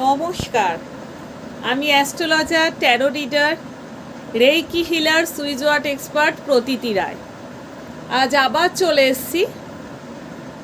নমস্কার। আমি astrologer, tarot reader, reiki healer switchword expert Pratiti Roy. আজ আবার চলে এসেছি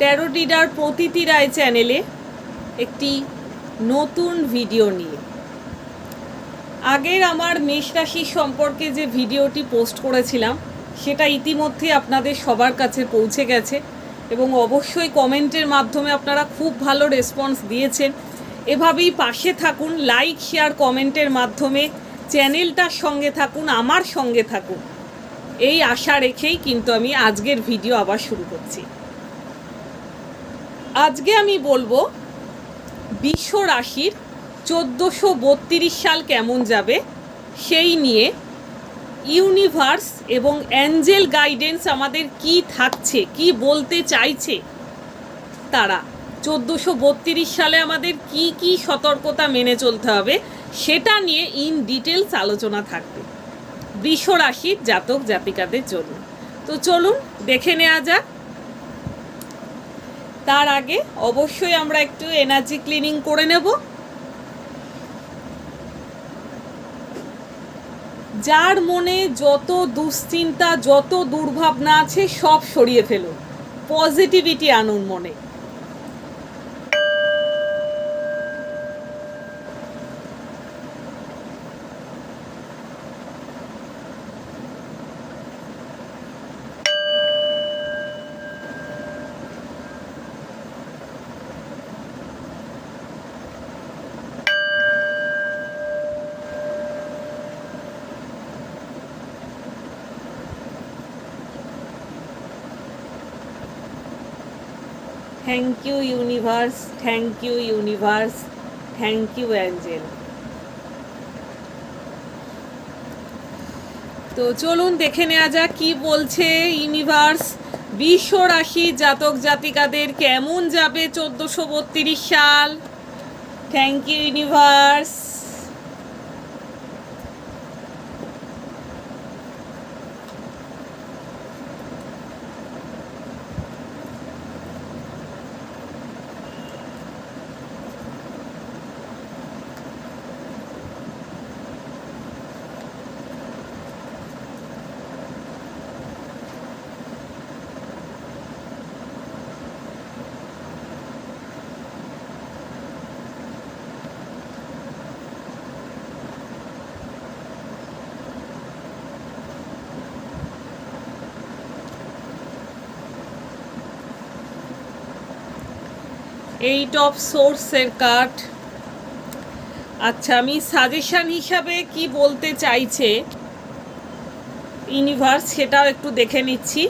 ট্যারো রিডার প্রতীতি রায় চ্যানেলে একটি নতুন ভিডিও নিয়ে। আগের আমার মেষ রাশি সম্পর্কে যে ভিডিওটি পোস্ট করেছিলাম, সেটা ইতিমধ্যে আপনাদের সবার কাছে পৌঁছে গেছে এবং অবশ্যই কমেন্টের মাধ্যমে আপনারা খুব ভালো রেসপন্স দিয়েছেন। এভাবেই পাশে থাকুন লাইক শেয়ার কমেন্টের মাধ্যমে চ্যানেলটার সঙ্গে থাকুন, আমার সঙ্গে থাকুন। এই আশা রেখেই কিন্তু আমি আজকের ভিডিও আবার শুরু করছি। আজকে আমি বলব, বিশ্ব রাশির চোদ্দোশো বত্রিশ সাল কেমন যাবে, সেই নিয়ে ইউনিভার্স এবং অ্যাঞ্জেল গাইডেন্স আমাদের কি থাকছে, কি বলতে চাইছে, তারা চোদ্দোশো সালে আমাদের কি কি সতর্কতা মেনে চলতে হবে, সেটা নিয়ে ইন ডিটেলস আলোচনা থাকবে। বৃষ রাশির জাতক জাতিকাদের জন্য। তো চলুন, দেখে নেওয়া যাক। তার আগে অবশ্যই আমরা একটু এনার্জি ক্লিনিং করে নেব। যার মনে যত দুশ্চিন্তা, যত দুর্ভাবনা আছে, সব সরিয়ে ফেলুন। পজিটিভিটি আনুন মনে। Thank you universe thank you universe thank you angel তো চলুন দেখে নেওয়া যাক কি বলছে ইউনিভার্স বিশ্ব রাশি জাতক জাতিকাদের কেমন যাবে চোদ্দোশো বত্রিশ সাল? Thank you universe eight of সোর্সের কার্ড আচ্ছা আমি সাজেশান হিসাবে কি বলতে চাইছে? ইউনিভার্স সেটাও একটু দেখে নিচ্ছি।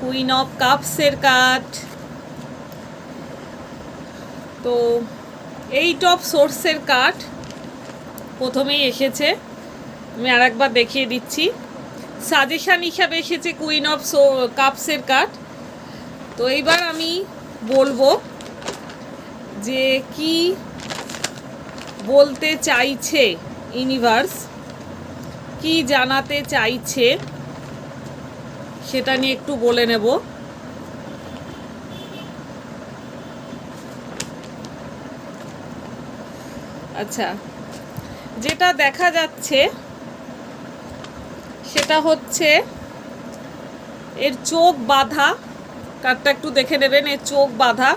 কুইন অফ কাপসের কার্ড তো এইট অফ সোর্সের কার্ড প্রথমেই এসেছে। আমি আর একবার দেখিয়ে দিচ্ছি। সাজেশান হিসাবে এসেছে কুইন অফ সো কাপসের কার্ড তো এইবার আমি বলব যে কি বলতে চাইছে ইউনিভার্স কি জানাতে চাইছে সেটা নিয়ে একটু বলে নেব। আচ্ছা যেটা দেখা যাচ্ছে সেটা হচ্ছে এর চোখ বাঁধা। কার্ডটা একটু দেখে নেবেন, এর চোখ বাঁধা।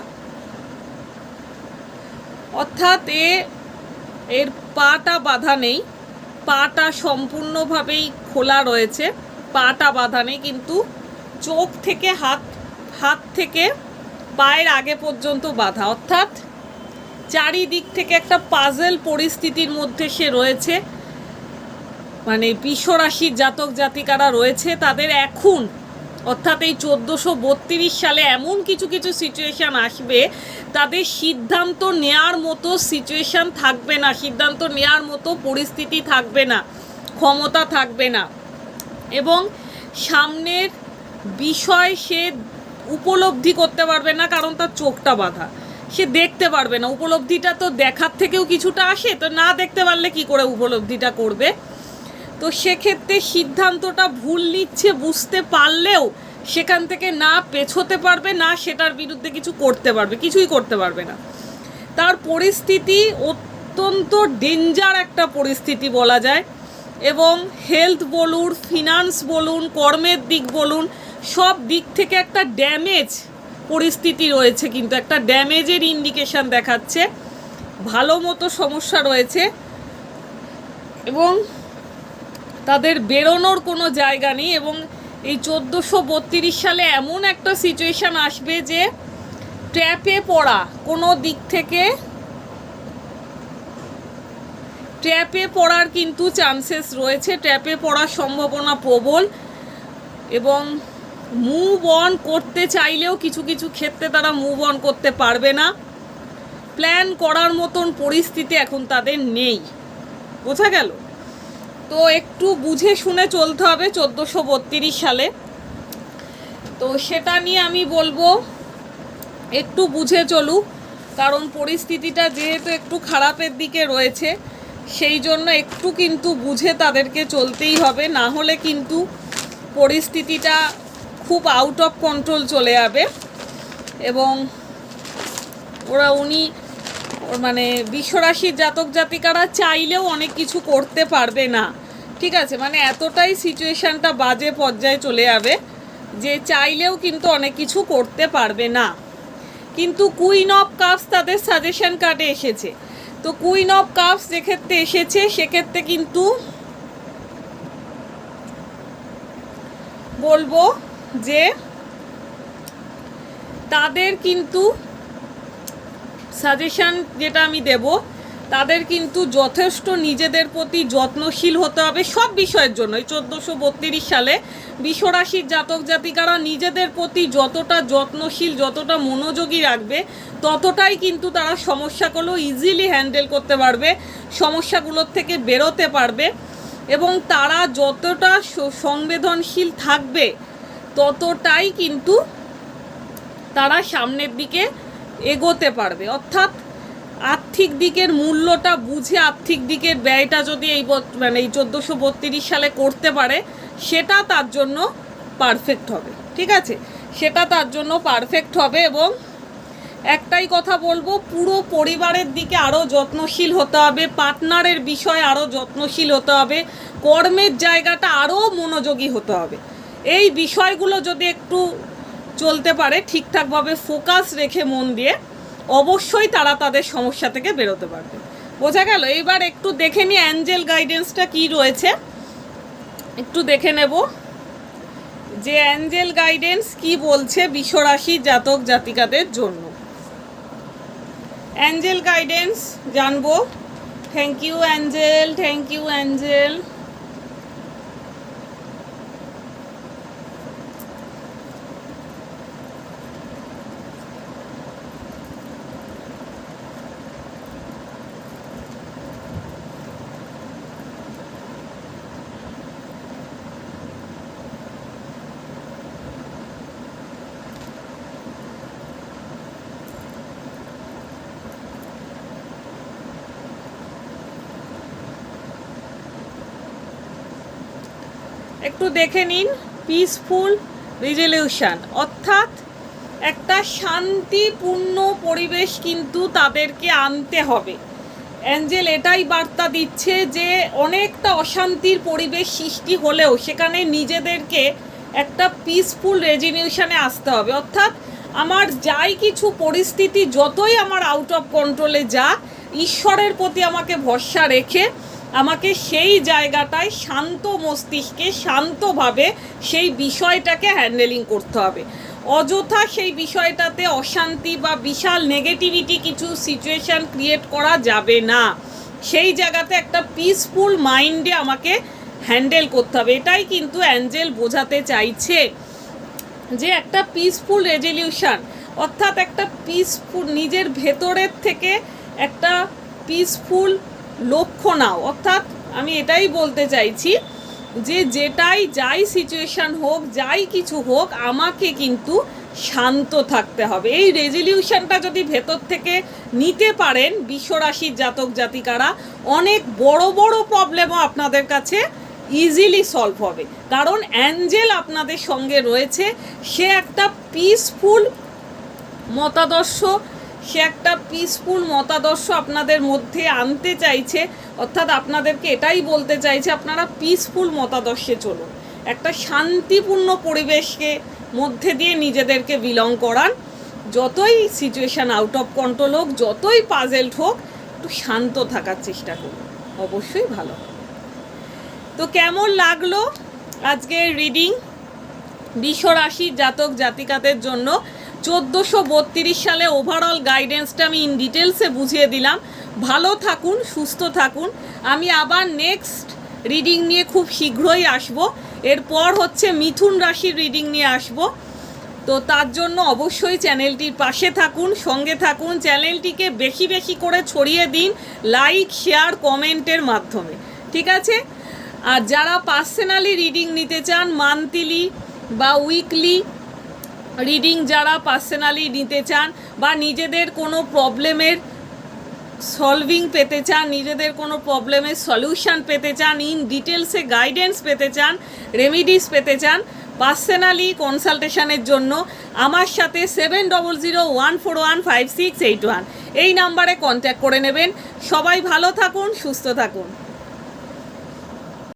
অর্থাৎ এ, এর পাটা বাঁধা নেই। পাটা সম্পূর্ণভাবেই খোলা রয়েছে। পাটা বাঁধা নেই, কিন্তু চোখ থেকে হাত হাত থেকে পায়ের আগে পর্যন্ত বাঁধা। অর্থাৎ চারিদিক থেকে একটা পাজেল পরিস্থিতির মধ্যে সে রয়েছে। মানে বিশ্বরাশির জাতক জাতিকারা রয়েছে, তাদের এখন, অর্থাৎ এই চোদ্দোশো বত্রিশ সালে এমন কিছু কিছু সিচুয়েশান আসবে, তাদের সিদ্ধান্ত নেয়ার মতো সিচুয়েশান থাকবে না, সিদ্ধান্ত নেয়ার মতো পরিস্থিতি থাকবে না, ক্ষমতা থাকবে না। এবং সামনের বিষয় সে উপলব্ধি করতে পারবে না, কারণ তার চোখটা বাঁধা। সে দেখতে পারবে না, উপলব্ধিটা তো দেখার থেকেও কিছুটা আসে, তো না দেখতে পারলে কি করে উপলব্ধিটা করবে? তো সেক্ষেত্রে সিদ্ধান্তটা ভুল নিচ্ছে, বুঝতে পারলেও সেখান থেকে না পেছোতে পারবে, না সেটার বিরুদ্ধে কিছু করতে পারবে, কিছুই করতে পারবে না। তার পরিস্থিতি অত্যন্ত ডেঞ্জার একটা পরিস্থিতি বলা যায় এবং হেলথ বলুন, ফিনান্স বলুন, কর্মের দিক বলুন, সব দিক থেকে একটা ড্যামেজ পরিস্থিতি রয়েছে কিন্তু, একটা ড্যামেজের ইন্ডিকেশন দেখাচ্ছে। ভালো মতো সমস্যা রয়েছে এবং তাদের বেরোনোর কোনো জায়গা নেই এবং এই চোদ্দোশো বত্রিশ সালে এমন একটা সিচুয়েশান আসবে যে ট্র্যাপে পড়া কোনো দিক থেকে ট্র্যাপে পড়ার কিন্তু চান্সেস রয়েছে। ট্র্যাপে পড়ার সম্ভাবনা প্রবল এবং মুভ অন করতে চাইলেও কিছু কিছু ক্ষেত্রে তারা মুভ অন করতে পারবে না। প্ল্যান করার মতন পরিস্থিতি এখন তাদের নেই। বোঝা গেল? তো একটু বুঝে শুনে চলতে হবে চোদ্দোশো সালে। তো সেটা নিয়ে আমি বলব, একটু বুঝে চলুক, কারণ পরিস্থিতিটা যেহেতু একটু খারাপের দিকে রয়েছে, সেই জন্য একটু কিন্তু বুঝে তাদেরকে চলতেই হবে, না হলে কিন্তু পরিস্থিতিটা খুব আউট অফ কন্ট্রোল চলে যাবে। এবং ওরা উনি মানে বিশ্বরাশির জাতক জাতিকারা চাইলেও অনেক কিছু করতে পারবে না। ঠিক আছে? মানে এতটাই সিচুয়েশানটা বাজে পর্যায়ে চলে যাবে যে চাইলেও কিন্তু অনেক কিছু করতে পারবে না। কিন্তু কুইন অফ কাপস তাদের সাজেশন কার্ডে এসেছে। তো কুইন অফ কাপস যেক্ষেত্রে এসেছে সেক্ষেত্রে কিন্তু বলব যে তাদের কিন্তু সাজেশন যেটা আমি দেব, তাদের কিন্তু যথেষ্ট নিজেদের প্রতি যত্নশীল হতে হবে সব বিষয়ের জন্য এই চোদ্দোশো সালে বিশ্বরাশির জাতক জাতিকারা নিজেদের প্রতি যতটা যত্নশীল, যতটা মনোযোগী রাখবে, ততটাই কিন্তু তারা সমস্যাগুলো ইজিলি হ্যান্ডেল করতে পারবে, সমস্যাগুলোর থেকে বেরোতে পারবে এবং তারা যতটা সংবেদনশীল থাকবে, ততটাই কিন্তু তারা সামনের দিকে এগোতে পারবে। অর্থাৎ আর্থিক দিকের মূল্যটা বুঝে আর্থিক দিকের ব্যয়টা যদি এই মানে এই চোদ্দোশো বত্রিশ সালে করতে পারে, সেটা তার জন্য পারফেক্ট হবে। ঠিক আছে? সেটা তার জন্য পারফেক্ট হবে এবং একটাই কথা বলব, পুরো পরিবারের দিকে আরও যত্নশীল হতে হবে, পার্টনারের বিষয়ে আরও যত্নশীল হতে হবে, কর্মের জায়গাটা আরও মনোযোগী হতে হবে। এই বিষয়গুলো যদি একটু চলতে পারে, ঠিকঠাকভাবে ফোকাস রেখে মন দিয়ে অবশ্যই তারা তাদের সমস্যা থেকে বেরোতে পারবে। বোঝা গেল? এবার একটু দেখে নিই অ্যাঞ্জেল গাইডেন্সটা কি রয়েছে। একটু দেখে নেব যে অ্যাঞ্জেল গাইডেন্স কি বলছে বিশ্বরাশি জাতক জাতিকাদের জন্য। অ্যাঞ্জেল গাইডেন্স জানব। Thank you angel thank you angel একটু দেখে নিন পিসফুল রিজলিউশন অর্থাৎ একটা শান্তিপূর্ণ পরিবেশ কিন্তু তাদেরকে আনতে হবে। অ্যাঞ্জেল এটাই বার্তা দিচ্ছে যে, অনেকটা অশান্তির পরিবেশ সৃষ্টি হলেও সেখানে নিজেদেরকে একটা পিসফুল রেজলিউশনে আসতে হবে। অর্থাৎ আমার যাই কিছু পরিস্থিতি, যতই আমার আউট অফ কন্ট্রোলে যাক, ঈশ্বরের প্রতি আমাকে ভরসা রেখে আমাকে সেই জায়গাটায় শান্ত মস্তিষ্কে শান্তভাবে সেই বিষয়টাকে হ্যান্ডেলিং করতে হবে। অযথা সেই বিষয়টাতে অশান্তি বা বিশাল নেগেটিভিটি কিছু সিচুয়েশান ক্রিয়েট করা যাবে না। সেই জায়গাতে একটা পিসফুল মাইন্ডে আমাকে হ্যান্ডেল করতে হবে। এটাই কিন্তু অ্যাঞ্জেল বোঝাতে চাইছে যে একটা পিসফুল রেজলিউশন অর্থাৎ একটা পিসফুল নিজের ভেতরের থেকে একটা পিসফুল লক্ষ্য নাও। অর্থাৎ আমি এটাই বলতে চাইছি যে যেটাই, যাই সিচুয়েশন হোক, যাই কিছু হোক, আমাকে কিন্তু শান্ত থাকতে হবে। এই রেজলিউশনটা যদি ভেতর থেকে নিতে পারেন বিশ্বরাশির জাতক জাতিকারা, অনেক বড় বড় প্রবলেমও আপনাদের কাছে ইজিলি সলভ হবে। কারণ অ্যাঞ্জেল আপনাদের সঙ্গে রয়েছে। সে একটা পিসফুল মতাদর্শ সে একটা পিসফুল মতাদর্শ আপনাদের মধ্যে আনতে চাইছে, অর্থাৎ আপনাদেরকে এটাই বলতে চাইছে, আপনারা পিসফুল মতাদর্শে চলুন। একটা শান্তিপূর্ণ পরিবেশকে মধ্যে দিয়ে নিজেদেরকে বিলং করান। যতই সিচুয়েশান আউট অফ কন্ট্রোল হোক, যতই পাজেলড হোক, একটু শান্ত থাকার চেষ্টা করুন। অবশ্যই ভালো। তো কেমন লাগল আজকের রিডিং বিশ্বরাশির জাতক জাতিকাদের জন্য চোদ্দোশো বত্রিশ সালে ওভারঅল গাইডেন্সটা আমি ইন ডিটেলসে বুঝিয়ে দিলাম। ভালো থাকুন, সুস্থ থাকুন। আমি আবার নেক্সট রিডিং নিয়ে খুব শীঘ্রই আসব। এরপর হচ্ছে মিথুন রাশির রিডিং নিয়ে আসব। তো তার জন্য অবশ্যই চ্যানেলটির পাশে থাকুন, সঙ্গে থাকুন। চ্যানেলটিকে বেশি বেশি করে ছড়িয়ে দিন লাইক শেয়ার কমেন্টের মাধ্যমে। ঠিক আছে? আর যারা পার্সোনালি রিডিং নিতে চান মান্থলি বা উইকলি রিডিং যারা পার্সোনালি নিতে চান বা নিজেদের কোনো প্রবলেমের সলভিং পেতে চান, নিজেদের কোনো প্রবলেমের সলিউশন পেতে চান, ইন ডিটেলসে গাইডেন্স পেতে চান, রেমিডিস পেতে চান, পার্সোনালি কনসালটেশনের জন্য আমার সাথে seven double zero one four one five six eight one. এই নাম্বারে কন্ট্যাক্ট করে নেবেন। সবাই ভালো থাকুন, সুস্থ থাকুন।